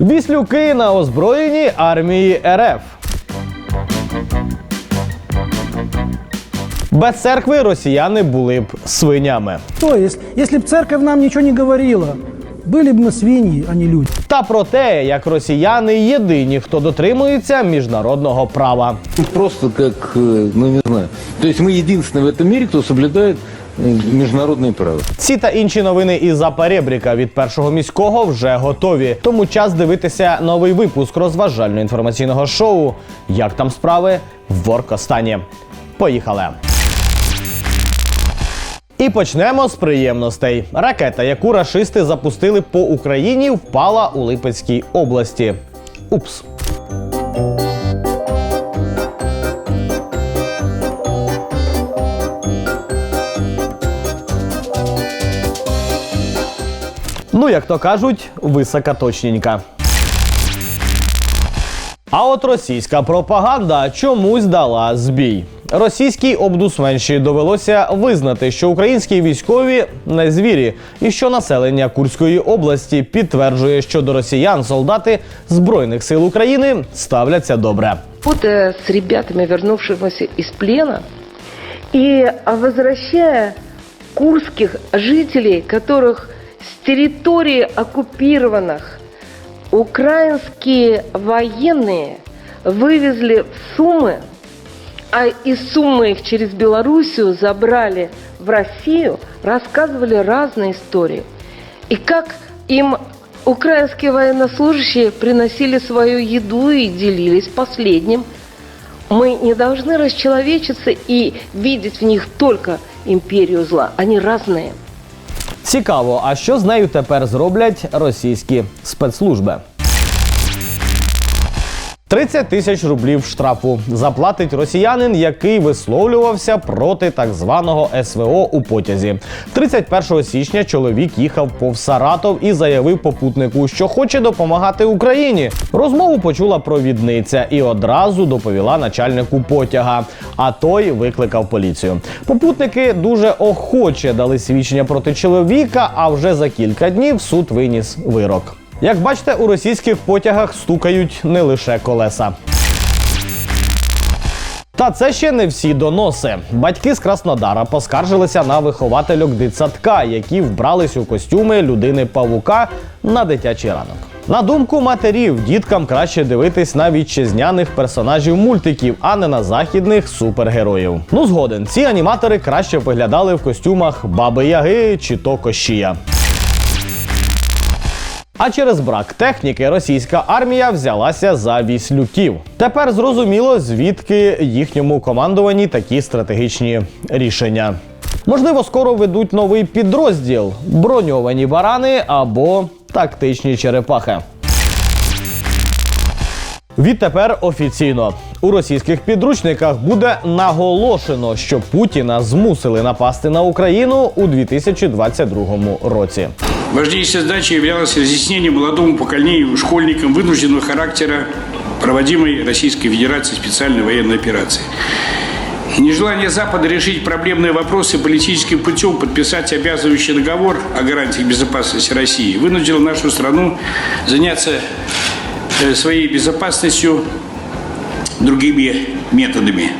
Віслюки на озброєнні армії РФ. Без церкви росіяни були б свинями. То есть, если бы церковь нам ничего не говорила, были бы мы свиньи, а не люди. Та про те, як росіяни єдині, хто дотримується міжнародного права. Просто как, э, ну не знаю. То есть мы единственные в этом мире, кто соблюдает э, международные. Ці та інші новини із Апаребріка від першого міського вже готові. Тому час дивитися новий випуск розважально-інформаційного шоу. Як там справи в Воркостані. Поїхали. І почнемо з приємностей. Ракета, яку рашисти запустили по Україні, впала у Липецькій області. Упс. Як то кажуть, високоточненька. А от російська пропаганда чомусь дала збій. Російській обдусменші довелося визнати, що українські військові не звірі, і що населення Курської області підтверджує, що до росіян солдати Збройних сил України ставляться добре. фото с ребятами, вернувшимися из плена, и возвращая курских жителей, которых с территории оккупированных украинские военные вывезли в Сумы, а из Сумы их через Белоруссию забрали в Россию, рассказывали разные истории. И как им украинские военнослужащие приносили свою еду и делились последним. Мы не должны расчеловечиться и видеть в них только империю зла. Они разные. Цікаво, а що з нею тепер зроблять російські спецслужби? 30 тисяч рублів штрафу заплатить росіянин, який висловлювався проти так званого СВО у потязі. 31 січня чоловік їхав повз Саратов і заявив попутнику, що хоче допомагати Україні. Розмову почула провідниця і одразу доповіла начальнику потяга. А той викликав поліцію. Попутники дуже охоче дали свідчення проти чоловіка. А вже за кілька днів суд виніс вирок. Як бачите, у російських потягах стукають не лише колеса. Та це ще не всі доноси. Батьки з Краснодара поскаржилися на виховательок дитсадка, які вбрались у костюми людини павука на дитячий ранок. На думку матерів, діткам краще дивитись на вітчизняних персонажів мультиків, а не на західних супергероїв. Ну згоден, ці аніматори краще виглядали в костюмах Баби Яги чи то Кощія. А через брак техніки російська армія взялася за віслюків. Тепер зрозуміло, звідки їхньому командуванні такі стратегічні рішення. Можливо, скоро ведуть новий підрозділ броньовані барани або тактичні черепахи. Відтепер офіційно у російських підручниках буде наголошено, що Путіна змусили напасти на Україну у 2022 році. Важнейшей задачей являлось разъяснение молодому поколению школьникам вынужденного характера проводимой Российской Федерацией специальной военной операции. Нежелание Запада решить проблемные вопросы политическим путем, подписать обязывающий договор о гарантиях безопасности России, вынудило нашу страну заняться э, своей безопасностью другими методами.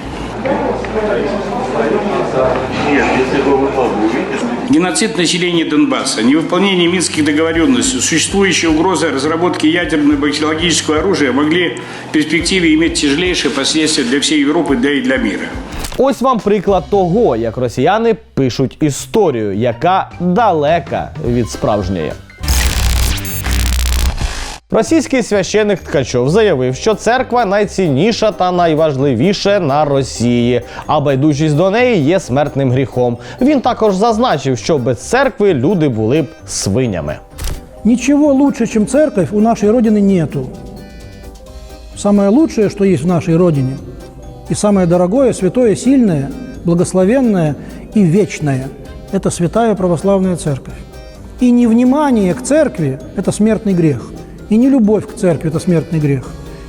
Геноцид населения Донбасса, невыполнение минских договоренностей, существующая угроза разработки ядерного и бактериологического оружия могли в перспективе иметь тяжелейшие последствия для всей Европы, да и для мира. Ось вам приклад того, як росіяни пишуть історію, яка далека від справжньої. Російський священик Ткачов заявив, що церква найцінніша та найважливіша на Росії, а байдужість до неї є смертним гріхом. Він також зазначив, що без церкви люди були б свинями. Ничего лучше, чем церковь, у нашей Родины нету. Самое лучшее, что есть в нашей Родине, и самое дорогое, святое, сильное, благословенное и вечное – это святая православная церковь. И невнимание к церкви – это смертный грех. И не любовь к церкви – это смертный грех.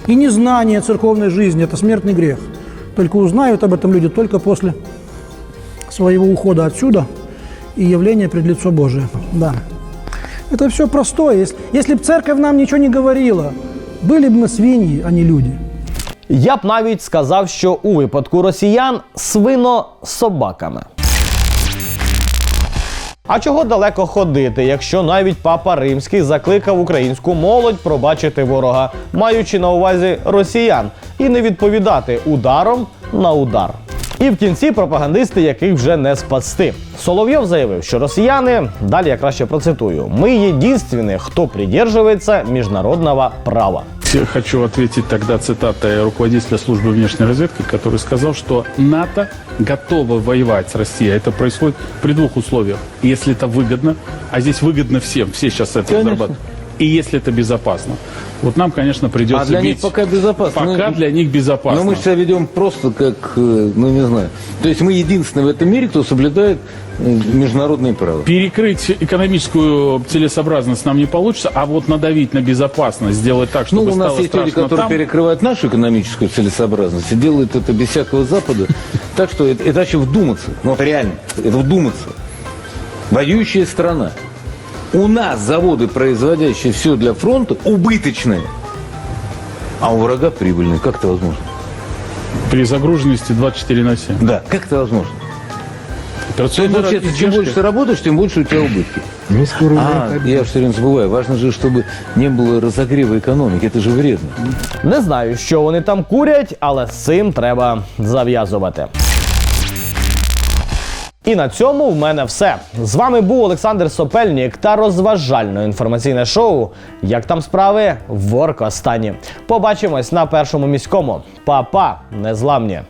И незнание церковной жизни – это смертный грех. Только узнают об этом люди только после своего ухода отсюда и явления пред лицо Божие. Да. Это все простое. Если, если бы церковь нам ничего не говорила, были бы мы свиньи, а не люди. Я б навіть сказав, що у випадку росіян свино з собаками. А чого далеко ходити, якщо навіть папа римський закликав українську молодь пробачити ворога, маючи на увазі росіян, і не відповідати ударом на удар. І в кінці пропагандисти, яких вже не спасти. Соловйов заявив, що росіяни, далі я краще процитую, ми єдинственні, хто придержується міжнародного права. Хочу ответить тогда цитатой руководителя службы внешней разведки, который сказал, что НАТО готово воевать с Россией. Это происходит при двух условиях. Если это выгодно, а здесь выгодно всем, все сейчас это Конечно. зарабатывают. И если это безопасно. Вот нам, конечно, придется А для них бить- пока безопасно. Пока Ну, для них безопасно. Но мы же себя ведем просто как, э, ну не знаю. То есть мы единственные в этом мире, кто соблюдает э, международные права. Перекрыть экономическую целесообразность нам не получится, а вот надавить на безопасность, сделать так, чтобы Ну, у нас стало есть люди, которые там. перекрывают нашу экономическую целесообразность и делают это без всякого Запада. Так что это, это вообще вдуматься. Ну, реально, это вдуматься. Воюющая страна. У нас заводы, производящие все для фронта, убыточные. А у врага прибыльные. Как это возможно? При загруженности 24 на 7. Да, как это возможно? То есть, Операционная получается, чем издержка. больше ты работаешь, тем больше у тебя убытки. А, я все время забываю. Важно же, чтобы не было разогрева экономики. Это же вредно. Не знаю, що вони там курять, але з цим треба зав'язувати. І на цьому в мене все. З вами був Олександр Сопельнік та розважально інформаційне шоу. Як там справи в Воркостані. Побачимось на першому міському. Па-па, незламні!